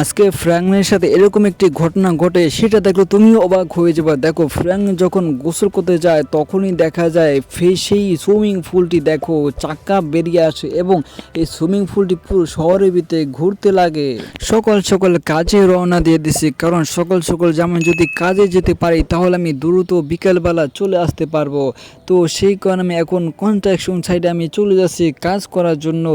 আজকে ফ্র্যাঙ্কনের সাথে এরকম একটি ঘটনা ঘটে, সেটা দেখলে তুমিও অবাক হয়ে যাবে। দেখো, ফ্র্যাঙ্ক যখন গোসল করতে যায়, তখনই দেখা যায় সেই সুইমিং পুলটি দেখো, চাকা বেরিয়ে আসে এবং এই সুইমিং পুলটি পুরো শহরের ভিতরে ঘুরতে লাগে। সকাল সকাল কাজে রওনা দিয়ে দিছি, কারণ সকাল সকাল যেমন যদি কাজে যেতে পারি, তাহলে আমি দ্রুত বিকালবেলা চলে আসতে পারব। তো সেই কারণে আমি এখন কনস্ট্রাকশন সাইডে আমি চলে যাচ্ছি কাজ করার জন্য।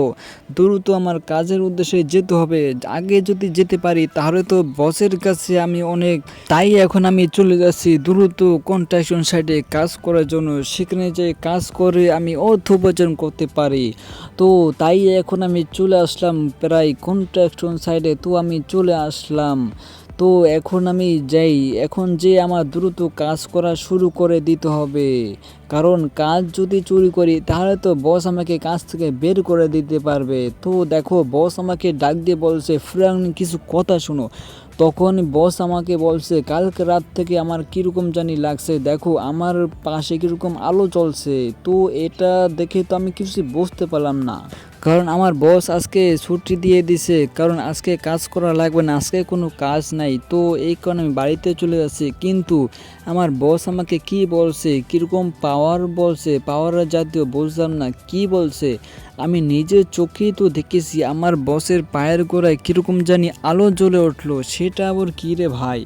দ্রুত আমার কাজের উদ্দেশ্যে যেতে হবে। আগে যদি যেতে পারি, তাহলে তো বসের কাছে আমি অনেক। তাই এখন আমি চলে যাচ্ছি দ্রুত কনস্ট্রাকশন সাইডে কাজ করার জন্য। সেখানে যে কাজ করে আমি অর্থ উপার্জন করতে পারি। তো তাই এখন আমি চলে আসলাম প্রায় কনস্ট্রাকশন সাইডে তো আমি চলে আসলাম। তো এখন আমি যাই। এখন যে আমার দ্রুত কাজ করা শুরু করে দিতে হবে। কারণ কাজ যদি চুরি করি, তাহলে তো বস আমাকে কাজ থেকে বের করে দিতে পারবে। তো দেখো, বস আমাকে ডাক দিয়ে বলছে ফ্রাঙ্ক কিছু কথা শোনো। তখন বস আমাকে বলছে, কালকে রাত থেকে আমার কীরকম জানি লাগছে, দেখো, আমার পাশে কীরকম আলো চলছে। তো এটা দেখে তো আমি কিছু বুঝতে পারলাম না। কারণ আমার বস আজকে ছুটি দিয়ে দিছে, কারণ আজকে কাজ করা লাগবে না, আজকে কোনো কাজ নাই। তো এই কারণে আমি বাড়িতে চলে যাচ্ছি। কিন্তু আমার বস আমাকে কি বলছে, কীরকম পাওয়ার বলছে, পাওয়ার জাতীয় বুঝলাম না, কি বলছে? আমি নিজের চোখেই তো দেখেছি, আমার বসের পায়ের গোড়ায় কীরকম জানি আলো জ্বলে উঠল, সেটা আবার কী রে ভাই?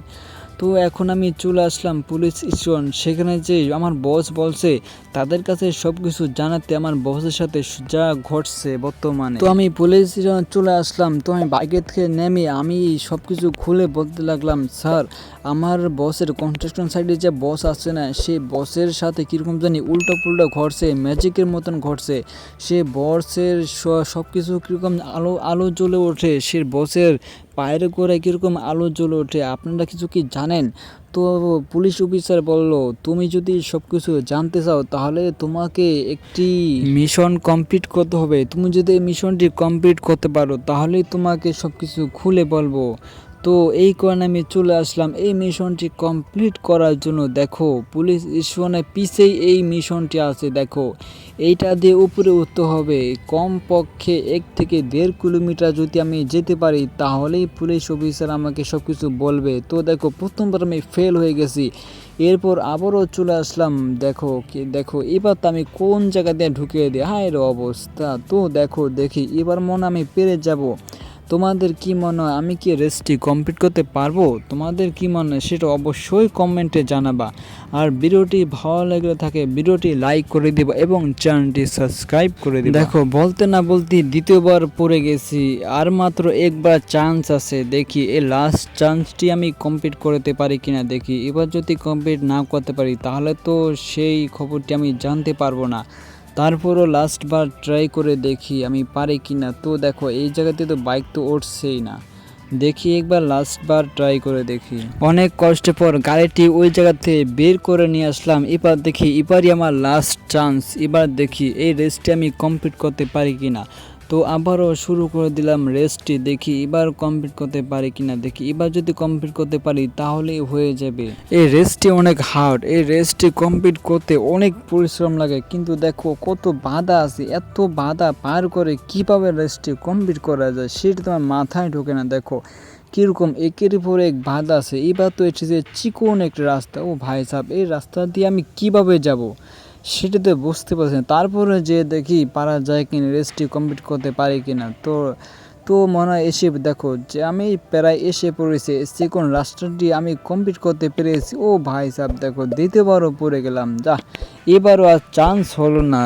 তো এখন আমি চলে আসলাম পুলিশ স্টেশন। সেখানে যে আমার বস বলছে, তাদের কাছে সব কিছু জানাতে আমার বসের সাথে যা ঘটছে বর্তমানে। তো আমি পুলিশ স্টেশন চলে আসলাম। তো আমি বাইকে থেকে নেমে আমি সব কিছু খুলে বলতে লাগলাম, স্যার, আমার বসের কনস্ট্রাকশন সাইডে যে বস আছে না, সেই বসের সাথে কীরকম জানি উল্টো পুল্টো ঘটছে ম্যাজিকের মতন ঘটছে। সে বসের সব কিছু কীরকম আলো আলো জ্বলে ওঠে, সে বসের পায়ের করে কীরকম আলো জ্বলে ওঠে, আপনারা কিছু কি জানেন? তো পুলিশ অফিসার বলল, তুমি যদি সব কিছু জানতে চাও, তাহলে তোমাকে একটি মিশন কমপ্লিট করতে হবে। তুমি যদি এই মিশনটি কমপ্লিট করতে পারো তাহলে তোমাকে সব কিছু খুলে বলব। তো এই কারণে আমি চলে আসলাম এই মিশনটি কমপ্লিট করার জন্য। দেখো, পুলিশ স্টেশনের পিছেই এই মিশনটি আছে, দেখো। এইটা দিয়ে উপরে উঠতে হবে। কম পক্ষে এক থেকে দেড় কিলোমিটার যদি আমি যেতে পারি, তাহলেই পুলিশ অফিসার আমাকে সব কিছু বলবে। তো দেখো, প্রথমবার আমি ফেল হয়ে গেছি। এরপর আবারও চলে আসলাম। দেখো, কি, দেখো, এবার তো আমি কোন জায়গা দিয়ে ঢুকিয়ে দিই? হায় অবস্থা। তো দেখো, দেখি, এবার মনে আমি পেরে যাব। তোমাদের কি মনে হয় আমি কি রেসটি কমপ্লিট করতে পারব? তোমাদের কি মনে হয় সেটা অবশ্যই কমেন্টে জানাবা। আর ভিডিওটি ভালো লাগলে থাকে ভিডিওটি লাইক করে দিবা এবং চ্যানেলটি সাবস্ক্রাইব করে দিবা। দেখো, বলতে না বলতে দ্বিতীয়বার পড়ে গেছি, আর মাত্র একবার চান্স আছে। দেখি, এই লাস্ট চান্সটি আমি কমপ্লিট করতে পারি কিনা দেখি। এবার যদি কমপ্লিট না করতে পারি, তাহলে তো সেই খবরটি আমি জানতে পারব না। তারপরও লাস্টবার ট্রাই করে দেখি আমি পারি কি না। তো দেখো, এই জায়গাতে তো বাইক তো উঠছেই না। দেখি একবার লাস্টবার ট্রাই করে দেখি। অনেক কষ্টের পর গাড়িটি ওই জায়গাতে বের করে নিয়ে আসলাম। এবার দেখি, এবারই আমার লাস্ট চান্স এবার দেখি, এই রেসটি আমি কমপ্লিট করতে পারি কি না। তো আবারও শুরু করে দিলাম রেসটি। দেখি এবার কমপ্লিট করতে পারি কিনা। দেখি এবার যদি কমপ্লিট করতে পারি তাহলেই হয়ে যাবে। এই রেসটি অনেক হার্ড এই রেসটি কমপ্লিট করতে অনেক পরিশ্রম লাগে। কিন্তু দেখো কত বাধা আছে। এত বাধা পার করে কীভাবে রেসটি কমপ্লিট করা যায় সেটা তোমার মাথায় ঢোকে না। দেখো কীরকম একের পর এক বাধা আছে। এবার তো এসেছে চিকন একটা রাস্তা। ও ভাই সাহেব, এই রাস্তা দিয়ে আমি কীভাবে যাব? সেটা তো বুঝতে পারছি না। তারপরে যে দেখি পারা যায় কিনা, রেসটি কমপ্লিট করতে পারি কিনা, তো তো মনে হয় এসে দেখো যে আমি প্রায় এসে পড়েছি সেকেন্ড রাস্তাটি আমি কমপ্লিট করতে পেরেছি। ও ভাই সাহেব, দেখো দ্বিতীয়বারও পড়ে গেলাম। যা, এবারও আর চান্স হলো না।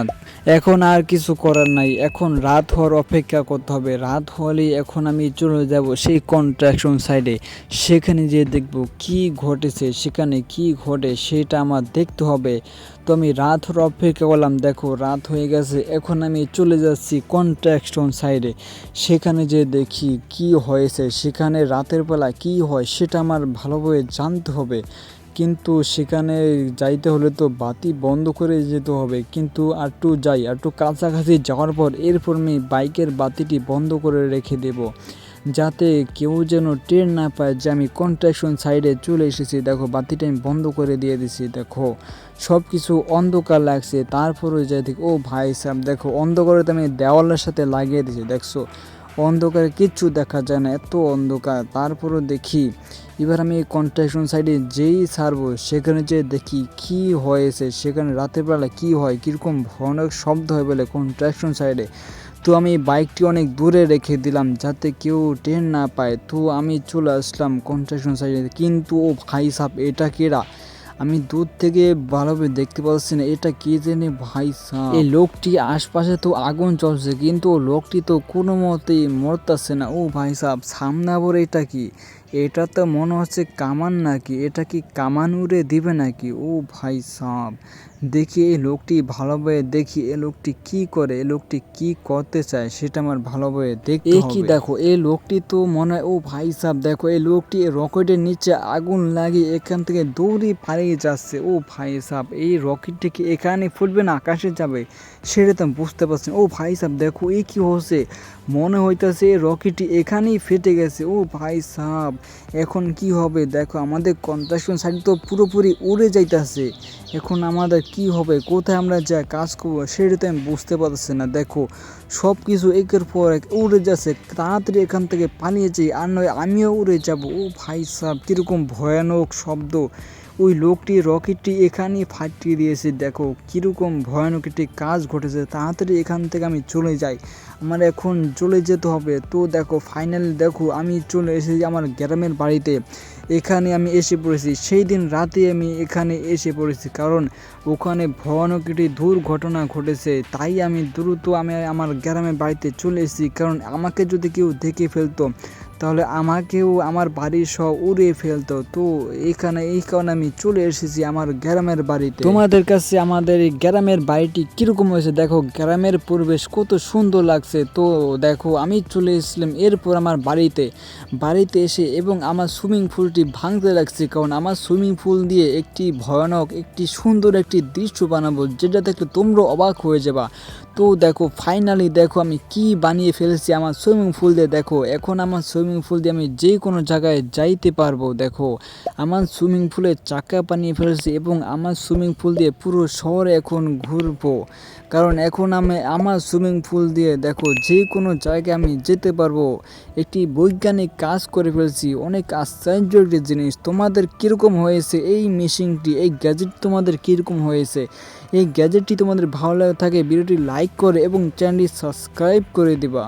এখন আর কিছু করার নাই। এখন রাত হওয়ার অপেক্ষা করতে হবে। রাত হলেই এখন আমি চলে যাব সেই কন্ট্রাকশন সাইডে সেখানে যেয়ে দেখব কি ঘটেছে, সেখানে কি ঘটে সেটা আমার দেখতে হবে। তো আমি রাত হওয়ার অপেক্ষা করলাম, দেখো রাত হয়ে গেছে। এখন আমি চলে যাচ্ছি কন্ট্রাকশন সাইডে সেখানে যে দেখি কি হয়েছে, সেখানে রাতের বেলা কি হয় সেটা আমার ভালোভাবে জানতে হবে। কিন্তু সেখানে যাইতে হলে তো বাতি বন্ধ করে যেতে হবে। কিন্তু একটু যাই একটু কাছাকাছি যাওয়ার পর এরপর আমি বাইকের বাতিটি বন্ধ করে রেখে দেব। যাতে কেউ যেন ট্রেন না পায় যে আমি কন্ট্রাকশন সাইডে চলে এসেছি। দেখো, বাতিটা আমি বন্ধ করে দিয়ে দিছি, দেখো। সব কিছু অন্ধকার লাগছে তারপরে যাই দেখি, ও ভাই সাহেব, দেখো, অন্ধকারে তো আমি দেওয়ালের সাথে লাগিয়ে দিছি দেখছ? অন্ধকারে কিচ্ছু দেখা যায় না, এত অন্ধকার। তারপরও দেখি এবার আমি কনস্ট্রাকশন সাইডে যেই ছাড়বো, সেখানে যে দেখি কি হয়েছে, সেখানে রাতের বেলা কি হয়, কীরকম ভয়ানক শব্দ হয় বলে কনস্ট্রাকশন সাইডে তো আমি বাইকটি অনেক দূরে রেখে দিলাম যাতে কেউ টের না পায়। তো আমি চলে আসলাম কনস্ট্রাকশন সাইডে কিন্তু ও ভাই সাপ এটা কেরা? আমি দূর থেকে ভালোভাবে দেখতে পাচ্ছি না, এটা কে জেনে ভাই সাপ এই লোকটি আশপাশে তো আগুন চলছে কিন্তু লোকটি তো কোনো মতেই মরতাছে না। ও ভাই সাপ সামনে আবার এটা কি? এটা তো মনে হচ্ছে কামান নাকি? এটা কি কামান উড়ে দিবে নাকি? ও ভাই সাপ দেখি এই লোকটি ভালোভাবে দেখি এই লোকটি কি করে এই লোকটি কি করতে চায় সেটা আমার ভালোভাবে দেখতে এ কি দেখো এই লোকটি তো মনে হয় ও ভাই সাহ দেখো এই লোকটি রকেটের নিচে আগুন লাগিয়ে এখান থেকে দৌড়ে পালিয়ে যাচ্ছে। ও ভাই সাহ এই রকেটটি কি এখানে ফুটবে না আকাশে যাবে? সেটা তো আমি বুঝতে পারছি। ও ভাই সাহ দেখো এই কি হচ্ছে? মনে হইতাছে এই রকেটটি এখানেই ফেটে গেছে। ও ভাই সাহ এখন কি হবে? দেখো, আমাদের কনস্ট্রাকশন সাইড তো পুরোপুরি উড়ে যাইতেছে। এখন আমাদের কি হবে? কোথায় আমরা যা কাজ করব, সেটা তো আমি বুঝতে পারছি না। দেখো সব কিছু একের পর এক উড়ে যাচ্ছে। তাড়াতাড়ি এখান থেকে পালিয়ে যাই, আর নয়, আমিও উড়ে যাব। ও ভাই সাহ কীরকম ভয়ানক শব্দ। ওই লোকটি রকেটটি এখানেই ফাটিয়ে দিয়েছে। দেখো, কীরকম ভয়ানক একটি কাজ ঘটেছে। তাড়াতাড়ি এখান থেকে আমি চলে যাই। আমার এখন চলে যেতে হবে। তো দেখো ফাইনাল দেখো, আমি চলে এসেছি আমার গ্রামের বাড়িতে। এখানে আমি এসে পড়েছি। সেই দিন রাতে আমি এখানে এসে পড়েছি কারণ ওখানে ভয়ানক একটি দুর্ঘটনা ঘটেছে। তাই আমি দ্রুত আমি আমার গ্রামের বাড়িতে চলে এসেছি কারণ আমাকে যদি কেউ দেখে ফেলতো, তাহলে আমাকেও আমার বাড়ির সব উড়িয়ে ফেলতো। তো এখানে, এই কারণে আমি চলে এসেছি আমার গ্রামের বাড়িতে। তোমাদের কাছে আমাদের এই গ্রামের বাড়িটি কীরকম হয়েছে? দেখো, গ্রামের পরিবেশ কত সুন্দর লাগছে। তো দেখো, আমি চলে এসেছিলাম এরপর আমার বাড়িতে। বাড়িতে এসে এবং আমার সুইমিং পুলটি ভাঙতে লাগছে কারণ আমার সুইমিং পুল দিয়ে একটি ভয়ানক, একটি সুন্দর একটি দৃশ্য বানাবো যেটা দেখলে তোমরা অবাক হয়ে যাবা। তো দেখো ফাইনালি দেখো আমি কি বানিয়ে ফেলেছি আমার সুইমিং পুল দিয়ে। দেখো, এখন আমার সুইমিং পুল দিয়ে আমি যে কোনো জায়গায় যাইতে পারব, দেখো। আমার সুইমিং পুলে চাকা বানিয়ে ফেলেছি এবং আমার সুইমিং পুল দিয়ে পুরো শহরে এখন ঘুরবো। কারণ এখন আমি আমার সুইমিং পুল দিয়ে, দেখো, যে কোনো জায়গায় আমি যেতে পারব। একটি বৈজ্ঞানিক কাজ করে ফেলছি, অনেক আশ্চর্য একটি জিনিস। তোমাদের কীরকম হয়েছে এই মেশিনটি এই গ্যাজেট তোমাদের কীরকম হয়েছে? এই গ্যাজেটটি তোমাদের ভালো লাগে থাকে, ভিডিওটি লাইক করে এবং চ্যানেলটি সাবস্ক্রাইব করে দিবা